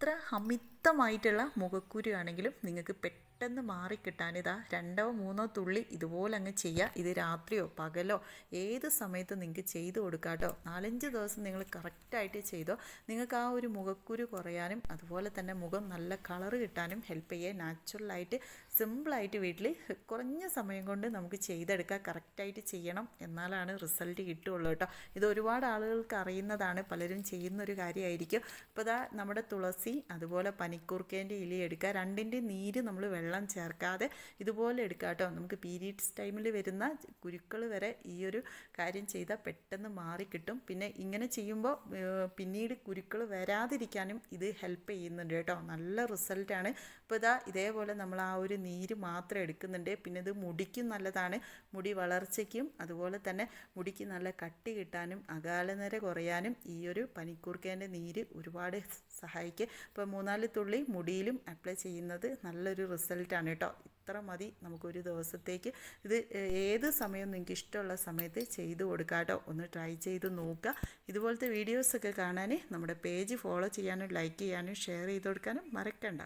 trahamid അമിതമായിട്ടുള്ള മുഖക്കുരു ആണെങ്കിലും നിങ്ങൾക്ക് പെട്ടെന്ന് മാറിക്കിട്ടാൻ ഇതാ രണ്ടോ മൂന്നോ തുള്ളി ഇതുപോലെ അങ്ങ് ചെയ്യുക ഇത് രാത്രിയോ പകലോ ഏത് സമയത്ത് നിങ്ങൾക്ക് ചെയ്ത് കൊടുക്കാം കേട്ടോ. നാലഞ്ച് ദിവസം നിങ്ങൾ കറക്റ്റായിട്ട് ചെയ്തോ. നിങ്ങൾക്ക് ആ ഒരു മുഖക്കുരു കുറയാനും അതുപോലെ തന്നെ മുഖം നല്ല കളർ കിട്ടാനും ഹെൽപ്പ് ചെയ്യുക. നാച്ചുറലായിട്ട് സിമ്പിളായിട്ട് വീട്ടിൽ കുറഞ്ഞ സമയം കൊണ്ട് നമുക്ക് ചെയ്തെടുക്കാം. കറക്റ്റായിട്ട് ചെയ്യണം എന്നാലാണ് റിസൾട്ട് കിട്ടുള്ളൂ കേട്ടോ. ഇത് ഒരുപാട് ആളുകൾക്ക് അറിയുന്നതാണ്. പലരും ചെയ്യുന്നൊരു കാര്യമായിരിക്കും. അപ്പോൾ ഇതാ നമ്മുടെ തുളസി അതുപോലെ പനിക്കൂർക്കേന്റെ ഇല എടുക്കുക. രണ്ടിന്റെ നീര് നമ്മൾ വെള്ളം ചേർക്കാതെ ഇതുപോലെ എടുക്കുക കേട്ടോ. നമുക്ക് പീരീഡ്സ് ടൈമിൽ വരുന്ന കുരുക്കൾ വരെ ഈ ഒരു കാര്യം ചെയ്താൽ പെട്ടെന്ന് മാറിക്കിട്ടും പിന്നെ ഇങ്ങനെ ചെയ്യുമ്പോൾ പിന്നീട് കുരുക്കൾ വരാതിരിക്കാനും ഇത് ഹെൽപ്പ് ചെയ്യുന്നുണ്ട് കേട്ടോ. നല്ല റിസൾട്ടാണ് അപ്പോൾ ഇതാ ഇതേപോലെ നമ്മൾ ആ ഒരു നീര് മാത്രം എടുക്കുന്നുണ്ട്. പിന്നെ ഇത് മുടിക്കും നല്ലതാണ്. മുടി വളർച്ചയ്ക്കും അതുപോലെ തന്നെ മുടിക്ക് നല്ല കട്ടി കിട്ടാനും അകാലനര കുറയാനും ഈ ഒരു പനിക്കൂർക്കേന്റെ നീര് ഒരുപാട് സഹായിക്കും. ഇപ്പോൾ മൂന്നാൽ തുള്ളി മുടിയിലും അപ്ലൈ ചെയ്യുന്നത് നല്ലൊരു റിസൾട്ടാണ് കേട്ടോ. ഇത്ര മതി നമുക്കൊരു ദിവസത്തേക്ക്. ഇത് ഏത് സമയം നിങ്ങൾക്ക് ഇഷ്ടമുള്ള സമയത്ത് ചെയ്ത് കൊടുക്കാം കേട്ടോ. ഒന്ന് ട്രൈ ചെയ്ത് നോക്കുക. ഇതുപോലത്തെ വീഡിയോസൊക്കെ കാണാൻ നമ്മുടെ പേജ് ഫോളോ ചെയ്യാനും ലൈക്ക് ചെയ്യാനും ഷെയർ ചെയ്ത് കൊടുക്കാനും മറക്കണ്ട.